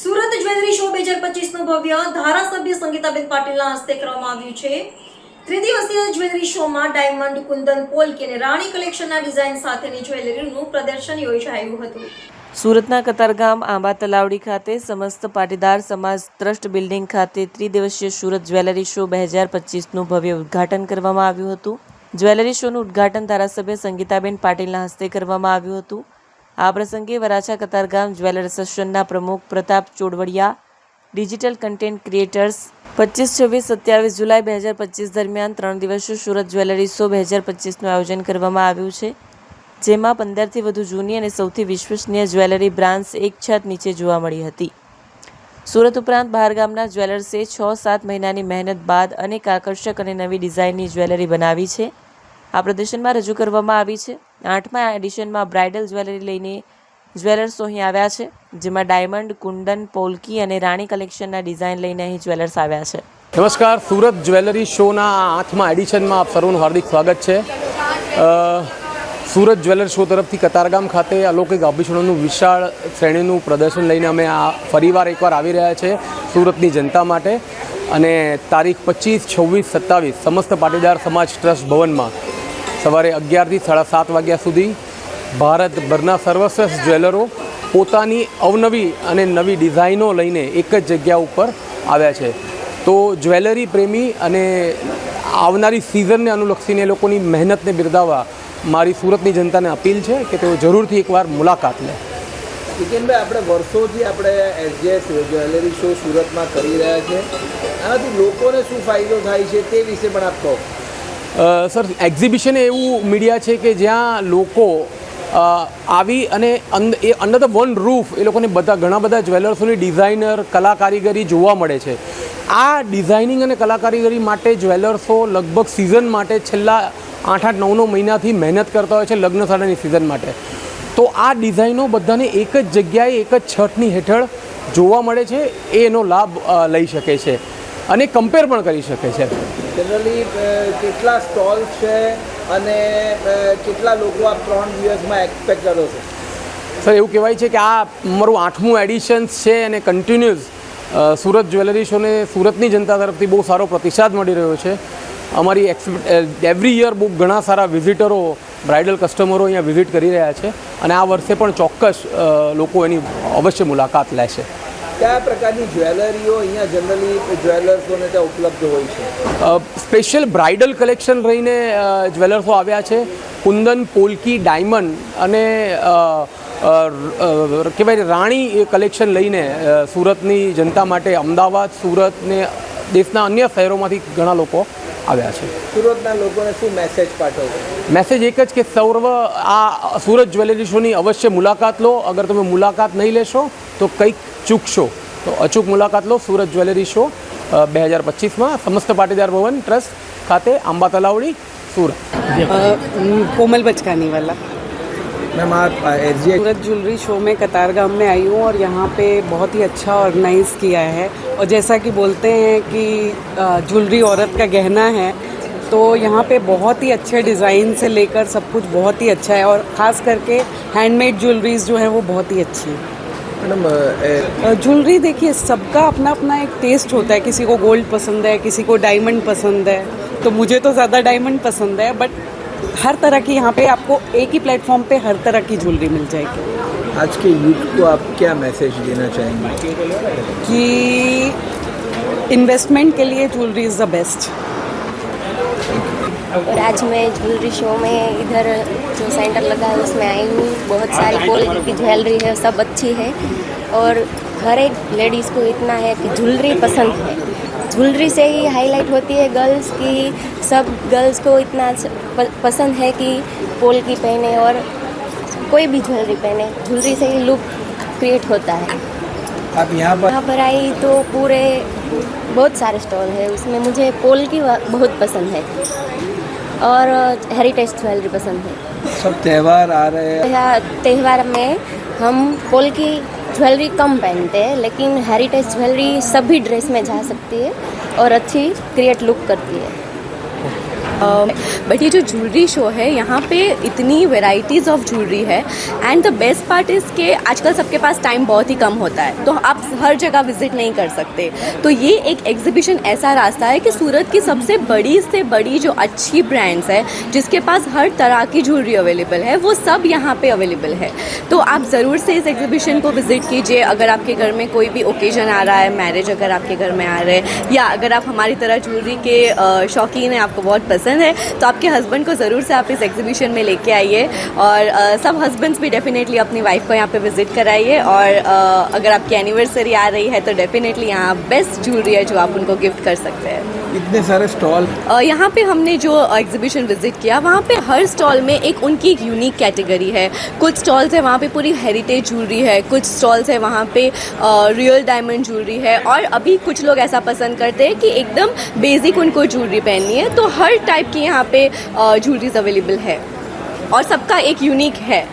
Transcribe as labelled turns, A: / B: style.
A: Surat jewellery show બે હજાર પચીસનું ભવ્ય ધારાસભ્ય સંગીતાબેન પાટીલના હસ્તે કરવામાં આવ્યું છે. ત્રિદિવસીય જ્વેલરી શોમાં ડાયમંડ, કુંદન, પોલકી અને રાણી કલેક્શનના ડિઝાઇન સાથેની જ્વેલરીનું પ્રદર્શન યોજાયું હતું.
B: સુરતના કતારગામ આંબા તલાવડી ખાતે સમસ્ત પાટીદાર સમાજ ટ્રસ્ટ બિલ્ડિંગ ખાતે ત્રિદિવસીય સુરત જ્વેલરી શો બે હજાર પચીસનું ભવ્ય ઉદ્ઘાટન કરવામાં આવ્યું હતું. જ્વેલરી શોનું ઉદ્ઘાટન ધારાસભ્ય સંગીતાબેન પાટીલના હસ્તે કરવામાં આવ્યું હતું. આ પ્રસંગે વરાછા કતારગામ જ્વેલર એસોસિએશનના પ્રમુખ Pratap Chodvadiya, digital content creators પચીસ, છવ્વીસ, સત્યાવીસ જુલાઈ બે હજાર પચીસ દરમિયાન ત્રણ દિવસીય સુરત જ્વેલરી શો બે હજાર પચીસનું આયોજન કરવામાં આવ્યું છે, જેમાં પંદરથી વધુ જૂની અને સૌથી વિશ્વસનીય જ્વેલરી બ્રાન્ડ્સ એક છત નીચે જોવા મળી હતી. સુરત ઉપરાંત બહારગામના જ્વેલર્સે છ સાત મહિનાની મહેનત બાદ અનેક આકર્ષક અને નવી ડિઝાઇનની જ્વેલરી બનાવી છે. આ પ્રદર્શનમાં રજૂ કરવામાં આવી છે. આઠમા એડિશનમાં બ્રાઇડલ જ્વેલરી લઈને જ્વેલર્સો અહીં આવ્યા છે, જેમાં ડાયમંડ કુંડન પોલકી અને રાણી કલેક્શનના ડિઝાઇન લઈને અહીં જ્વેલર્સ આવ્યા છે.
C: નમસ્કાર, સુરત જ્વેલરી શોના આઠમા એડિશનમાં આપ સર્વનું હાર્દિક સ્વાગત છે. સુરત જ્વેલર શો તરફથી કતારગામ ખાતે અલૌકિક આભૂષણોનું વિશાળ શ્રેણીનું પ્રદર્શન લઈને અમે આ ફરીવાર એકવાર આવી રહ્યા છે સુરતની જનતા માટે. અને તારીખ પચીસ, છવ્વીસ, સત્તાવીસ, સમસ્ત પાટીદાર સમાજ ટ્રસ્ટ ભવનમાં સવારે અગિયારથી સાડા સાત વાગ્યા સુધી ભારતભરના સર્વશ્રેષ્ઠ જ્વેલરો પોતાની અવનવી અને નવી ડિઝાઇનો લઈને એક જ જગ્યા ઉપર આવ્યા છે. તો જ્વેલરી પ્રેમી અને આવનારી સિઝનને અનુલક્ષીને એ લોકોની મહેનતને બિરદાવવા મારી સુરતની જનતાને અપીલ છે કે તેઓ જરૂરથી એકવાર મુલાકાત લે.
D: કિશનભાઈ આપણે વર્ષોથી આપણે એસજીએસ જ્વેલરી શો સુરતમાં કરી રહ્યા છે. આનાથી લોકોને શું ફાયદો થાય છે તે વિશે પણ આપ કહો.
C: સર એક્ઝિબિશન એવું મીડિયા છે કે જ્યાં લોકો આવી અને એ અંડર ધ વન રૂફ એ લોકોને બધા, ઘણા બધા જ્વેલર્સોની ડિઝાઇનર કલા કારીગરી જોવા મળે છે. આ ડિઝાઇનિંગ અને કલા કારીગરી માટે જ્વેલર્સો લગભગ સિઝન માટે છેલ્લા આઠ આઠ નવ નવ મહિનાથી મહેનત કરતા હોય છે લગ્ન સાડાની સિઝન માટે. તો આ ડિઝાઇનો બધાને એક જ જગ્યાએ, એક જ છઠની હેઠળ જોવા મળે છે એનો લાભ લઈ શકે છે અને કમ્પેર પણ કરી શકે છે.
D: જનરલી કેટલા સ્ટોલ્સ છે અને કેટલા લોકો આ ત્રણ દિવસમાં એક્સપેક્ટ કરો છો?
C: સર, એવું કહેવાય છે કે આ મારું આઠમું એડિશન્સ છે અને કન્ટિન્યુઅસ સુરત જ્વેલરી શોને સુરતની જનતા તરફથી બહુ સારો પ્રતિસાદ મળી રહ્યો છે. અમારી એવરી યર બહુ ઘણા સારા વિઝિટરો બ્રાઇડલ કસ્ટમરો અહીંયા વિઝિટ કરી રહ્યા છે અને આ વર્ષે પણ ચોક્કસ લોકો એની અવશ્ય મુલાકાત લેશે.
D: કયા પ્રકારની જ્વેલરીઓ અહીંયા જનરલી જ્વેલર્સોને ત્યાં ઉપલબ્ધ હોય છે?
C: સ્પેશિયલ બ્રાઇડલ કલેક્શન રહીને જ્વેલર્સો આવ્યા છે. કુંદન પોલકી ડાયમંડ અને કહેવાય રાણી કલેક્શન લઈને સુરતની જનતા માટે અમદાવાદ સુરત ને દેશના અન્ય શહેરોમાંથી ઘણા લોકો આવ્યા છે.
D: સુરતના લોકોને શું મેસેજ પાઠવશો?
C: મેસેજ એક જ કે સૌર્વ આ સુરત જ્વેલરી શોની અવશ્ય મુલાકાત લો. અગર તમે મુલાકાત નહીં લેશો તો કંઈક ચૂકશો તો અચૂક મુલાકાત લો સુરત જ્વેલરી શો બે હજાર પચીસમાં સમસ્ત પાટીદાર ભવન ટ્રસ્ટ ખાતે આંબા તલાવડી સુરત
E: अ, कोमल बचकानी वाला
D: મેમ આ એસજીએસ
E: सूरत ज्वेलरी शो में कतारगाम में आई हूँ और यहाँ पे बहुत ही अच्छा ऑर्गेनाइज किया है और जैसा कि बोलते हैं कि अ, ज्वेलरी औरत का गहना है तो यहाँ पे बहुत ही अच्छे डिज़ाइन से लेकर सब कुछ बहुत ही अच्छा है और ख़ास करके हैंडमेड ज्वेलरीज जो है वो बहुत ही अच्छी है मैडम ज्वेलरी देखिए सबका अपना अपना एक टेस्ट होता है। किसी को गोल्ड पसंद है किसी को डायमंड पसंद है। तो मुझे तो ज़्यादा डायमंड पसंद है बट हर तरह की यहाँ पे आपको एक ही प्लेटफॉर्म पे हर तरह की ज्वेलरी मिल जाएगी।
D: आज के यूथ को आप क्या मैसेज देना चाहेंगे?
E: कि इन्वेस्टमेंट के लिए ज्वेलरी इज़ द बेस्ट
F: और आज मैं ज्वेलरी शो में इधर जो सेंटर लगा है उसमें आई हूँ। बहुत सारी क्वालिटी की ज्वेलरी है सब अच्छी है। और हर एक लेडीज़ को इतना है कि ज्वेलरी पसंद है। ज्वेलरी से ही हाईलाइट होती है गर्ल्स की। सब गर्ल्स को इतना पसंद है कि पोल की पहने और कोई भी ज्वेलरी पहने। ज्वेलरी से ही लुक क्रिएट होता है।
D: आप यहाँ पर
F: यहाँ पर आई तो पूरे बहुत सारे स्टॉल है। उसमें मुझे पोल की बहुत पसंद है। और हेरिटेज ज्वेलरी पसंद है।
D: सब त्यौहार आ रहे हैं।
F: यह त्यौहार में हम पोल की ज्वेलरी कम पहनते हैं लेकिन हेरिटेज ज्वेलरी सभी ड्रेस में जा सकती है और अच्छी क्रिएट लुक करती है।
G: बट ये जो ज्वेलरी शो है, यहाँ पे इतनी वेराइटीज़ ऑफ़ ज्वेलरी है। And the best part is के आजकल सबके पास टाइम बहुत ही कम होता है। तो आप हर जगह विज़िट नहीं कर सकते। तो ये एक एग्जीबिशन ऐसा रास्ता है कि सूरत की सबसे बड़ी से बड़ी जो अच्छी ब्रांड्स है, जिसके पास हर तरह की ज्वेलरी अवेलेबल है, वो सब यहाँ पे अवेलेबल है। तो आप ज़रूर से इस एग्जीबिशन को विज़िट कीजिए। अगर आपके घर में कोई भी ओकेजन आ रहा है मैरिज अगर आपके घर में आ रहे हैं, या अगर आप हमारी तरह ज्वेलरी के शौकीन हैं, आपको बहुत पसंद है तो आपके हस्बैंड को ज़रूर से आप इस एग्जीबिशन में लेके आइए और अ, सब हस्बैंड्स भी डेफिनेटली अपनी वाइफ को यहाँ पे विज़िट कराइए और अ, अगर आपकी एनिवर्सरी आ रही है तो डेफिनेटली यहाँ बेस्ट ज्वेलरी है जो आप उनको गिफ्ट कर सकते हैं।
D: इतने सारे स्टॉल
G: यहाँ पे हमने जो एग्जीबिशन विज़िट किया वहाँ पे हर स्टॉल में एक उनकी एक यूनिक कैटेगरी है। कुछ स्टॉल्स है वहाँ पे पूरी हेरिटेज ज्वेलरी है कुछ स्टॉल्स है वहाँ पे रियल डायमंड ज्वेलरी है और अभी कुछ लोग ऐसा पसंद करते हैं कि एकदम बेसिक उनको ज्वेलरी पहननी है तो हर टाइप की यहाँ पे ज्वेलरीज अवेलेबल है और सबका एक यूनिक है